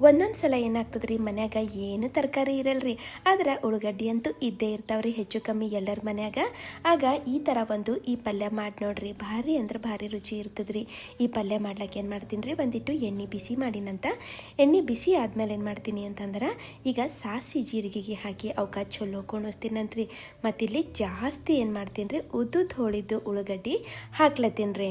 ಒಂದೊಂದು ಸಲ ಏನಾಗ್ತದೆ ರೀ ಮನ್ಯಾಗ ಏನು ತರಕಾರಿ ಇರಲ್ರಿ. ಆದ್ರೆ ಉಳ್ಳಾಗಡ್ಡಿ ಅಂತೂ ಇದ್ದೇ ಇರ್ತಾವ್ರಿ ಹೆಚ್ಚು ಕಮ್ಮಿ ಎಲ್ಲರ ಮನ್ಯಾಗ. ಆಗ ಈ ಥರ ಒಂದು ಈ ಪಲ್ಯ ಮಾಡಿ ನೋಡ್ರಿ. ಭಾರಿ ಅಂದ್ರೆ ಭಾರಿ ರುಚಿ ಇರ್ತದ್ರಿ. ಈ ಪಲ್ಯ ಮಾಡ್ಲಿಕ್ಕೆ ಏನು ಮಾಡ್ತೀನಿ ರೀ ಒಂದಿಟ್ಟು ಎಣ್ಣೆ ಬಿಸಿ ಮಾಡಿನಂತ. ಎಣ್ಣೆ ಬಿಸಿ ಆದಮೇಲೆ ಏನು ಮಾಡ್ತೀನಿ ಅಂತಂದ್ರೆ, ಈಗ ಸಾಸಿ ಜೀರಿಗೆಗೆ ಹಾಕಿ ಅವಕ್ಕ ಚಲೋ ಕೊಣಿಸ್ತೀನಂತ್ರಿ. ಮತ್ತಿಲ್ಲಿ ಜಾಸ್ತಿ ಏನು ಮಾಡ್ತೀನಿ ರೀ ಉದ್ದು ಹೋಳಿದ್ದು ಉಳ್ಳಾಗಡ್ಡಿ ಹಾಕ್ಲತ್ತೀನಿ ರೀ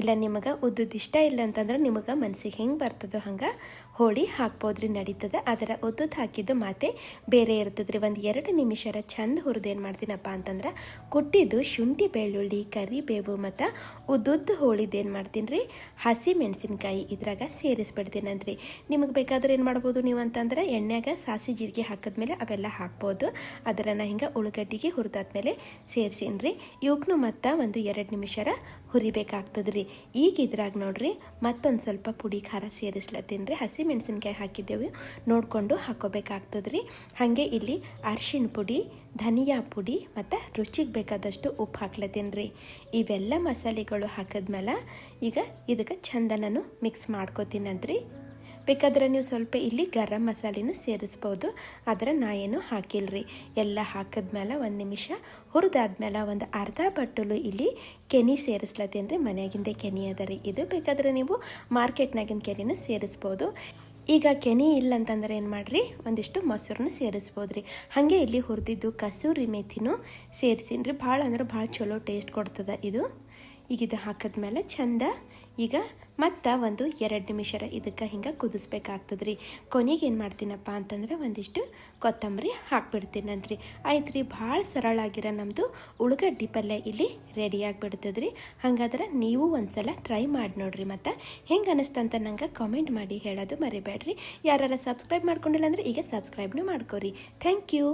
ಇಲ್ಲ ನಿಮಗೆ ಉದ್ದುದ್ದು ಇಷ್ಟ ಇಲ್ಲ ಅಂತಂದ್ರೆ ನಿಮಗೆ ಮನಸ್ಸಿಗೆ ಹೆಂಗೆ ಬರ್ತದೋ ಹಂಗೆ ಹೋಳಿ ಹಾಕ್ಬೋದ್ರಿ, ನಡೀತದೆ. ಅದರ ಉದ್ದುದ್ದು ಹಾಕಿದ್ದು ಮಾತೆ ಬೇರೆ ಇರ್ತದ್ರಿ. ಒಂದು ಎರಡು ನಿಮಿಷರ ಚಂದ ಹುರಿದು ಏನು ಮಾಡ್ತೀನಪ್ಪ ಅಂತಂದ್ರೆ ಕುಟ್ಟಿದ್ದು ಶುಂಠಿ, ಬೆಳ್ಳುಳ್ಳಿ, ಕರಿಬೇವು ಮತ್ತು ಉದ್ದುದ್ದು ಹೋಳಿದ್ದು ಏನು ಮಾಡ್ತೀನಿ ರೀ ಹಸಿ ಮೆಣಸಿನ್ಕಾಯಿ ಇದ್ರಾಗ ಸೇರಿಸ್ಬಿಡ್ತೀನಂದ್ರಿ ನಿಮಗೆ ಬೇಕಾದ್ರೆ ಏನು ಮಾಡ್ಬೋದು ನೀವು ಅಂತಂದ್ರೆ ಎಣ್ಣೆಗ ಸಾಸಿ ಜೀರಿಗೆ ಹಾಕಿದ್ಮೇಲೆ ಅವೆಲ್ಲ ಹಾಕ್ಬೋದು. ಅದರನ್ನು ಹಿಂಗೆ ಉಳ್ಳಗಡ್ಡಿಗೆ ಹುರಿದಾದ್ಮೇಲೆ ಸೇರಿಸೀನಿ ಇವಕ್ಕೂ ಮತ್ತು ಒಂದು ಎರಡು ನಿಮಿಷರ ಹುರಿಬೇಕಾಗ್ತದ್ರಿ. ಈಗ ಇದ್ರಾಗ ನೋಡ್ರಿ ಮತ್ತೊಂದು ಸ್ವಲ್ಪ ಪುಡಿ ಖಾರ ಸೇರಿಸ್ಲತ್ತೀನಿ ರೀ ಹಸಿ ಮೆಣಸಿನ್ಕಾಯಿ ಹಾಕಿದ್ದೇವೆ. ನೋಡಿಕೊಂಡು ಹಾಕೋಬೇಕಾಗ್ತದ್ರಿ. ಹಾಗೆ ಇಲ್ಲಿ ಅರ್ಶಿಣ ಪುಡಿ, ಧನಿಯಾ ಪುಡಿ ಮತ್ತು ರುಚಿಗೆ ಬೇಕಾದಷ್ಟು ಉಪ್ಪು ಹಾಕ್ಲತ್ತೀನಿ ರೀ ಇವೆಲ್ಲ ಮಸಾಲೆಗಳು ಹಾಕಿದ್ಮೇಲೆ ಈಗ ಇದಕ್ಕೆ ಚಂದನನು ಮಿಕ್ಸ್ ಮಾಡ್ಕೋತೀನಂತ್ರಿ. ಬೇಕಾದ್ರೆ ನೀವು ಸ್ವಲ್ಪ ಇಲ್ಲಿ ಗರಂ ಮಸಾಲೆನೂ ಸೇರಿಸ್ಬೋದು. ಆದರೆ ನಾ ಏನು ಹಾಕಿಲ್ರಿ. ಎಲ್ಲ ಹಾಕಿದ್ಮೇಲೆ ಒಂದು ನಿಮಿಷ ಹುರಿದಾದ್ಮೇಲೆ ಒಂದು ಅರ್ಧ ಬಟ್ಟಲು ಇಲ್ಲಿ ಕೆನಿ ಸೇರಿಸ್ಲತ್ತೇನೆ ರೀ ಮನೆಯಾಗಿಂದ ಕೆನಿ ಅದ ರೀ. ಇದು ಬೇಕಾದ್ರೆ ನೀವು ಮಾರ್ಕೆಟ್ನಾಗಿನ ಕೆನಿನೂ ಸೇರಿಸ್ಬೋದು. ಈಗ ಕೆನಿ ಇಲ್ಲ ಅಂತಂದ್ರೆ ಏನು ಮಾಡಿರಿ? ಒಂದಿಷ್ಟು ಮೊಸರನ್ನು ಸೇರಿಸ್ಬೋದು ರೀ ಹಾಗೆ ಇಲ್ಲಿ ಹುರಿದಿದ್ದು ಕಸೂರಿ ಮೇಥಿನೂ ಸೇರಿಸಿನ್ರಿ. ರೀ ಭಾಳ ಅಂದ್ರೆ ಭಾಳ ಚಲೋ ಟೇಸ್ಟ್ ಕೊಡ್ತದೆ ಇದು. ಈಗ ಇದು ಹಾಕಿದ್ಮೇಲೆ ಚಂದ ಈಗ ಮತ್ತು ಒಂದು ಎರಡು ನಿಮಿಷರ ಇದಕ್ಕೆ ಹಿಂಗೆ ಕುದಿಸ್ಬೇಕಾಗ್ತದೆ ರೀ ಕೊನೆಗೆ ಏನು ಮಾಡ್ತೀನಪ್ಪ ಅಂತಂದ್ರೆ ಒಂದಿಷ್ಟು ಕೊತ್ತಂಬರಿ ಹಾಕ್ಬಿಡ್ತೀನಂತ್ರಿ. ಆಯ್ತು ರೀ ಭಾಳ ಸರಳ ಆಗಿರೋ ನಮ್ಮದು ಉಳ್ಳಗಡ್ಡಿ ಪಲ್ಯ ಇಲ್ಲಿ ರೆಡಿ ಆಗಿಬಿಡ್ತದೆ ರೀ ಹಾಗಾದ್ರೆ ನೀವು ಒಂದ್ಸಲ ಟ್ರೈ ಮಾಡಿ ನೋಡಿರಿ ಮತ್ತು. ಹೆಂಗೆ ಅನ್ನಿಸ್ತಂತ ನಂಗೆ ಕಾಮೆಂಟ್ ಮಾಡಿ ಹೇಳೋದು ಮರಿಬೇಡ್ರಿ. ಯಾರು ಸಬ್ಸ್ಕ್ರೈಬ್ ಮಾಡ್ಕೊಂಡಿಲ್ಲ ಅಂದರೆ ಈಗ ಸಬ್ಸ್ಕ್ರೈಬ್ನೂ ಮಾಡ್ಕೋರಿ. Thank you